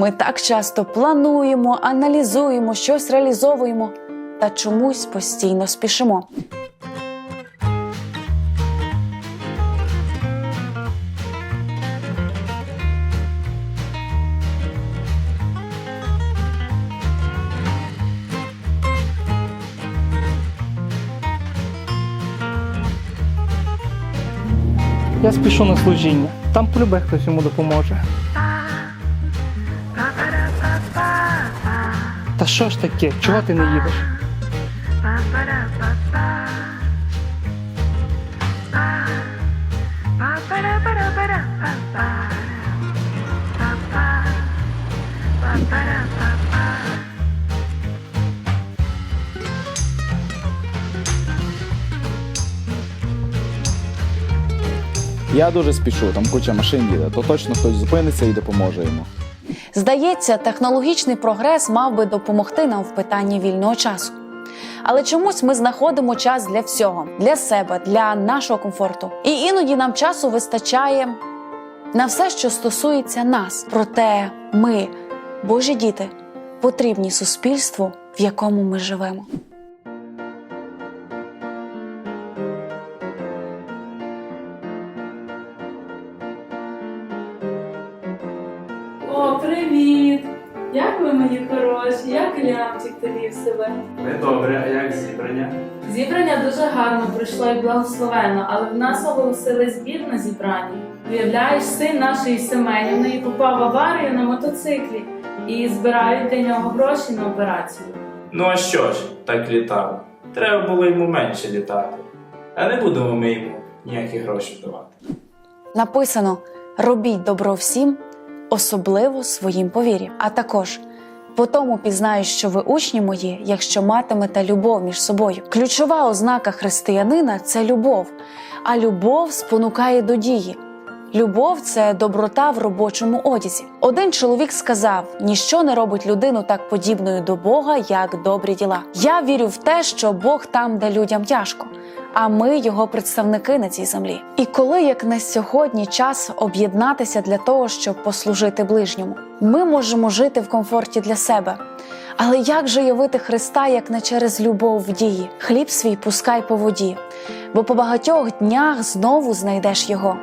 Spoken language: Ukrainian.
Ми так часто плануємо, аналізуємо, щось реалізовуємо та чомусь постійно спішимо. Я спішу на служіння. Там полюбе хтось йому допоможе. Та що ж таке? Чого ти не їдеш? Я дуже спішу, там куча машин їде, то точно хтось зупиниться і допоможе йому. Здається, технологічний прогрес мав би допомогти нам в питанні вільного часу. Але чомусь ми знаходимо час для всього, для себе, для нашого комфорту. І іноді нам часу вистачає на все, що стосується нас. Проте ми, Божі діти, потрібні суспільству, в якому ми живемо. Як ви мої хороші, як лямчик тобі в себе? Ми добре, а як зібрання? Зібрання дуже гарно пройшло і благословенно, але в нас оголосили збір на зібранні. Уявляєш, син нашої Семенівної попав в аварію на мотоциклі і збирають для нього гроші на операцію. Ну а що ж, так літав. Треба було йому менше літати. А не будемо ми йому ніякі гроші давати. Написано: робіть добро всім, особливо своїм повір'ям. А також по тому пізнаю, що ви учні мої, якщо матимете любов між собою. Ключова ознака християнина це любов, а любов спонукає до дії. Любов це доброта в робочому одязі. Один чоловік сказав: ніщо не робить людину так подібною до Бога, як добрі діла. Я вірю в те, що Бог там, де людям тяжко, а ми його представники на цій землі. І коли як на сьогодні час об'єднатися для того, щоб послужити ближньому, ми можемо жити в комфорті для себе. Але як же явити Христа, як не через любов в дії? Хліб свій пускай по воді, бо по багатьох днях знову знайдеш його.